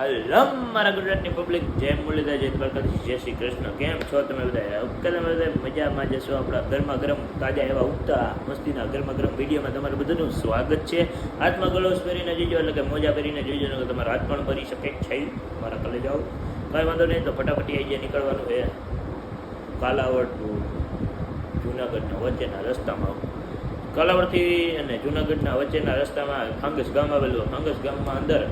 હલમ મારા ગુજરાતની પબ્લિક જય મુરલીધર, જય દ્વારકાધીશ, જય શ્રી કૃષ્ણ. કેમ છો તમે બધા? કે તમે બધા મજામાં જશો આપણા ગરમા ગરમ તાજા એવા ઉગતા મસ્તીના ગરમા ગરમ વિડીયોમાં તમારું બધાનું સ્વાગત છે. હાથમાં ગ્લોવ્સ પહેરીને જોઈજો એટલે કે મોજા પહેરીને જોઈજો ને તમારા હાથ પણ ભરી શકે છે. મારા કલે જાઓ. કાંઈ વાંધો નહીં, તો ફટાફટી આવી જાય નીકળવાનું છે કાલાવડ ટુ જુનાગઢના વચ્ચેના રસ્તામાં. કાલાવડથી અને જુનાગઢના વચ્ચેના રસ્તામાં ફાંગસ ગામ આવેલું ફાંગસ ગામમાં અંદર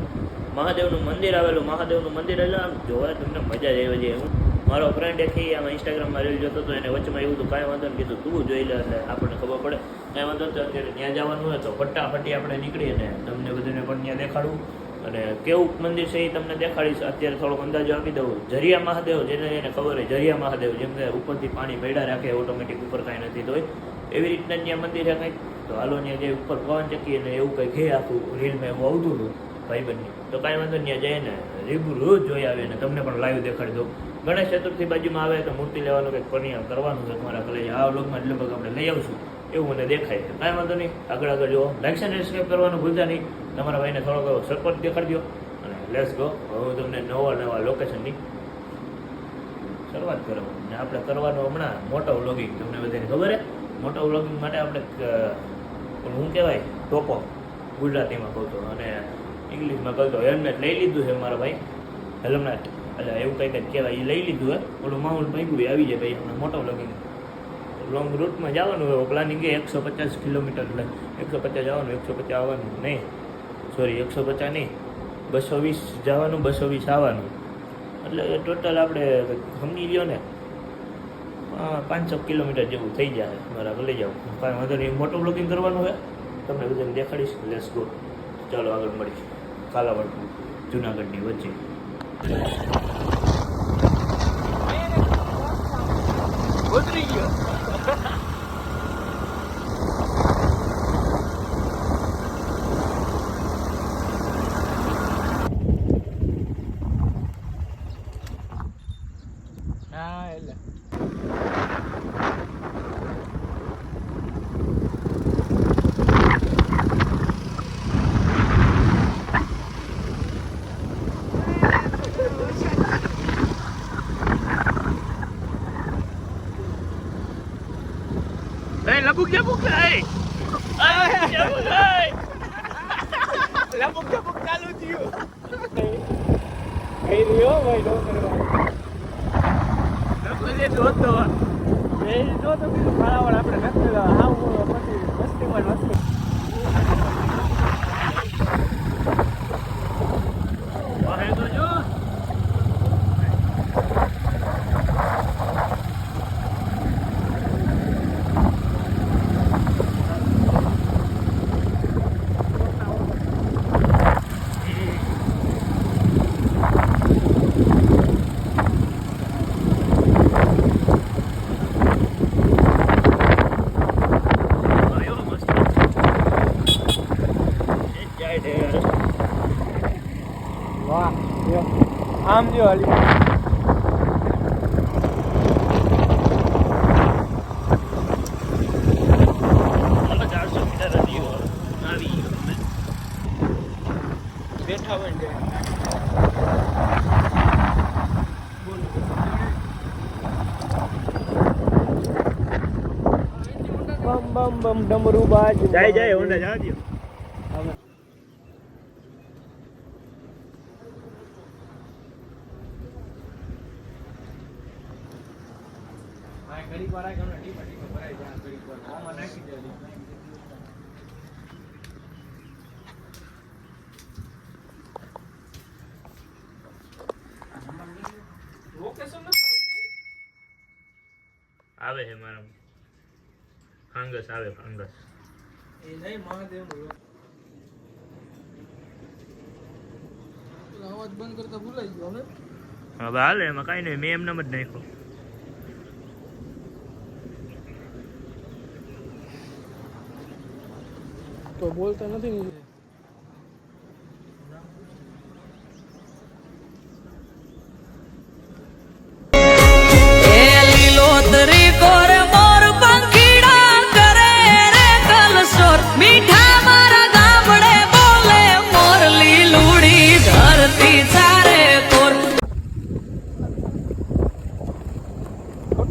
મહાદેવનું મંદિર આવેલું, મહાદેવનું મંદિર એટલે આમ જોવા તમને મજા જ આવી જાય. હું મારો ફ્રેન્ડ એથી આમાં ઇન્સ્ટાગ્રામમાં રીલ જોતો હતો, એને વચમાં એવું હતું, કાંઈ વાંધો નહીં, કીધું, તું જોઈ લે એટલે આપણને ખબર પડે. કાંઈ વાંધો તો અત્યારે ત્યાં જવાનું હોય તો ફટાફટી આપણે નીકળીએ ને તમને બધાને પણ ત્યાં દેખાડું. અને કેવું મંદિર છે એ તમને દેખાડીશ, અત્યારે થોડોક અંદાજો આપી દઉં. જરિયા મહાદેવ, જેને એને ખબર હોય, જરિયા મહાદેવ જેમને ઉપરથી પાણી મેળા રાખે ઓટોમેટિક ઉપર કાંઈ નથી તો એવી રીતના ત્યાં મંદિર છે કંઈક. તો હાલો, ત્યાં જે ઉપર પવન ચકી અને એવું કંઈક ઘે આખું રીલમાં એવું આવતું હતું. ભાઈબંધની. તો કાંઈ વાંધો નહીં જાય ને રૂબરૂ જોઈ આવે ને તમને પણ લાઈવ દેખાડી દઉં. ગણેશ ચતુર્થી બાજુમાં આવે તો મૂર્તિ લેવાનું કંઈક કન્યા કરવાનું છે મારા કલેજ આ વ્લોગમાં એટલે લગભગ આપણે લઈ આવશું. એવું મને દેખાય છે. કાંઈ વાંધો નહીં, આગળ આગળ જુઓ. લાઈક અને સબસ્ક્રાઈબ કરવાનું ભૂલતા નહીં. તમારા ભાઈને થોડોક એવો સપોર્ટ દેખાડજો દો. અને લેસ ગો હું તમને નવા નવા લોકેશનની શરૂઆત કરો ને આપણે કરવાનું હમણાં મોટો વ્લોગિંગ તમને બધાને ખબર હે મોટો વ્લોગિંગ માટે આપણે હું કહેવાય, ટોપો. ગુજરાતીમાં કહું તો. અને ઇંગ્લિશમાં કહું તો હેલ્મેટ લઈ લીધું છે મારા ભાઈ. હેલ્મેટ એટલે એવું કંઈક જ કહેવાય. એ લઈ લીધું હે. ઓલું માઉલ ભાગ્યું આવી જાય ભાઈ હમણાં મોટો લગીને લોંગ રૂટમાં જવાનું હોય પ્લાનિંગ એ એકસો પચાસ કિલોમીટર એટલે એકસો પચાસ જવાનું, એકસો પચાસ આવવાનું. નહીં. સોરી એકસો પચાસ નહીં. બસો વીસ જવાનું, બસો વીસ આવવાનું. એટલે ટોટલ આપણે સમજી લ્યો ને પાંચસો કિલોમીટર જેવું થઈ જાય બરાબર લઈ જાઓ કાંઈ વાંધો નહીં. મોટું બ્લોગિંગ કરવાનું હોય તમને બધાને દેખાડીશ. લેસ ગો ચાલો આગળ મળીશું. કાલાવડ જુનાગઢની વચ્ચે. ઉતરી ગયો હા એટલે Labog labog ay! Ay, labog ay! લપક લપક ચાલુ થયું કઈ રહ્યો ભાઈ નો કરવા Labog લે દોતો. એ જો તો કીધું ફાળાવડ આપણે નથી હા હું પછી મસ્તીમાં જ મસ્તી વાહે તો જો. આવ્યો મસ્ત. એ જાય છે યાર. વાહ આમ જો હાલી. ચારસો મીટર હતી આવી ગયો અમે. બેઠા હોય ને બમ બમ બમ ડમરૂ બાજ જાય જાય હોન્ડા જા ઘડીક વાર આ ગમે ટીપા ટીપા ભરાઈ જાય ઘડીક વાર આમાં નાખી દે લોકેશન નથી આવે છે મારા ફાંગસ આવે ફાંગસ એ નહીં મહાદેવનું અવાજ બંધ કરતા ભૂલાઈ ગયો હવે હવે હાલે એમાં કાંઈ નહીં મેં એમને જ નાખ્યો તો બોલતા નથી ને.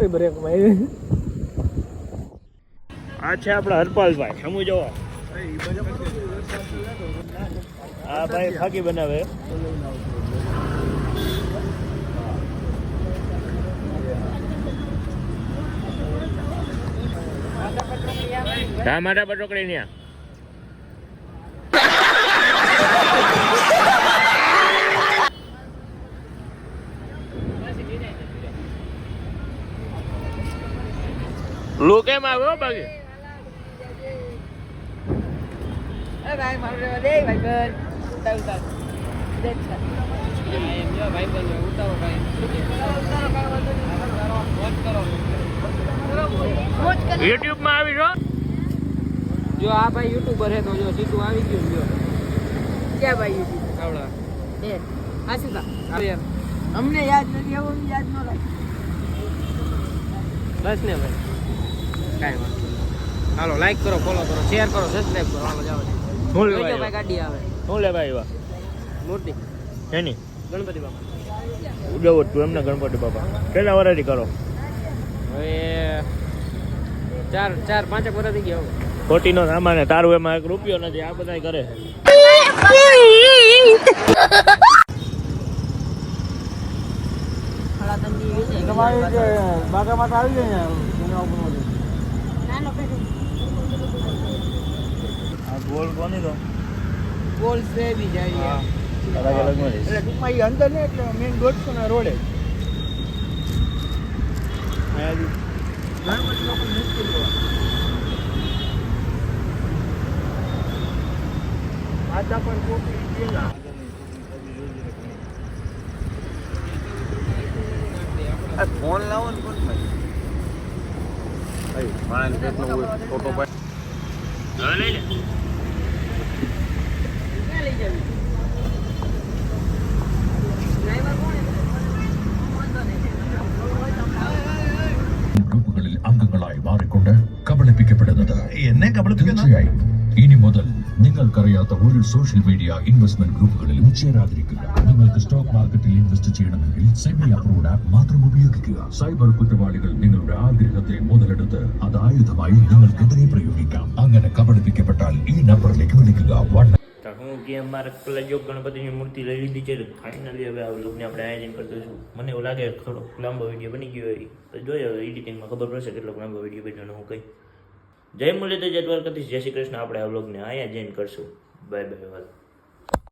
બ્રેક ભાઈ આ છે આપણા હરપાલભાઈ સમું આ ભાઈ ફાકી બનાવે. હા મારા પર રોકડી ન્યા. લો કેમ આવ્યો બાકી? દે ભાઈ બન ઉતાર ઉતાર દે છે એમ જો ભાઈ ઉતારો ભાઈ ઉતારો કાઈ વાંધો નહીં કરો વોચ કરો યુટ્યુબમાં આવી છો? જો આ ભાઈ યુટ્યુબર હે તો જો સીધું આવી ગયું જો. ક્યાં ભાઈ યુટ્યુબ? આવડા. એ આશિકા આવે અમને યાદ નથી એવું યાદ ન લાગે બસ ને ભાઈ. કાંઈ વાંધો નહીં. હાલો લાઈક કરો ફોલો કરો શેર કરો સબસ્ક્રાઇબ કરો. હાલો જાઓ. શું લેવા ભાઈ ગાડી આવે. શું લેવા આવ્યા? મૂર્તિ. એની? ગણપતિ બાપા. ઉડવો તું એમને ગણપતિ બાપા. કેટલા વરાથી કરો? હવે ચાર ચાર પાંચેક વર્ષ થઈ ગયા. ખોટીનો સામાન તારું એમાં એક રૂપિયો નથી. આ બધા કરે જે બાગામાં આવી જાય ગોલ કોની તો? બોલ છે બીજા અલગ અલગ મળી એટલે ટૂંકમાં એ અંદર ને એટલે મેઇન દોઢસો ના રોડે. ગણપતિ લોકો મુશ્કેલ હોય. આજા પણ કોપી ગયેલા. ફોન લાવો ને ભાઈ માણસ ફોટો લઈ લે. ഗ്രൂപ്പുകളിൽ അംഗങ്ങളായി മാറിക്കൊണ്ട് കബളിപ്പിക്കപ്പെടുന്നത്. എന്നെ തീർച്ചയായും. ഇനി മുതൽ നിങ്ങൾക്കറിയാത്ത ഒരു സോഷ്യൽ മീഡിയ ഇൻവെസ്റ്റ്മെന്റ് ഗ്രൂപ്പുകളിലും ചേരാതിരിക്കുക. നിങ്ങൾക്ക് സ്റ്റോക്ക് മാർക്കറ്റിൽ ഇൻവെസ്റ്റ് ചെയ്യണമെങ്കിൽ സെബി അപ്രൂവ്ഡ് ആപ്പ് മാത്രം ഉപയോഗിക്കുക. സൈബർ കുറ്റവാളികൾ നിങ്ങളുടെ ആഗ്രഹത്തെ മുതലെടുത്ത് അത് ആയുധമായി നിങ്ങൾക്കെതിരെ പ്രയോഗിക്കാം. അങ്ങനെ കബളിപ്പിക്കപ്പെട്ടാൽ ഈ നമ്പറിലേക്ക് വിളിക്കുക. વન તો હું કે અમારે કલજો ગણપતિની મૂર્તિ લઈ લીધી છે ફાઇનલી હવે આ લોકને આપણે આયોજન કરી દઈશું. મને એવું લાગે થોડો લાંબો વીડિયો બની ગયો હોય. તો જોઈએ હવે એડિટિંગમાં ખબર પડશે કેટલો લાંબો વીડિયો બન્યો હું કંઈ. જય મુરલીધર, જય દ્વારકાધીશ. જય શ્રી કૃષ્ણ. આપણે આ વ્લોગને અહીંયા જઈને કરશું. બાય બાય વાત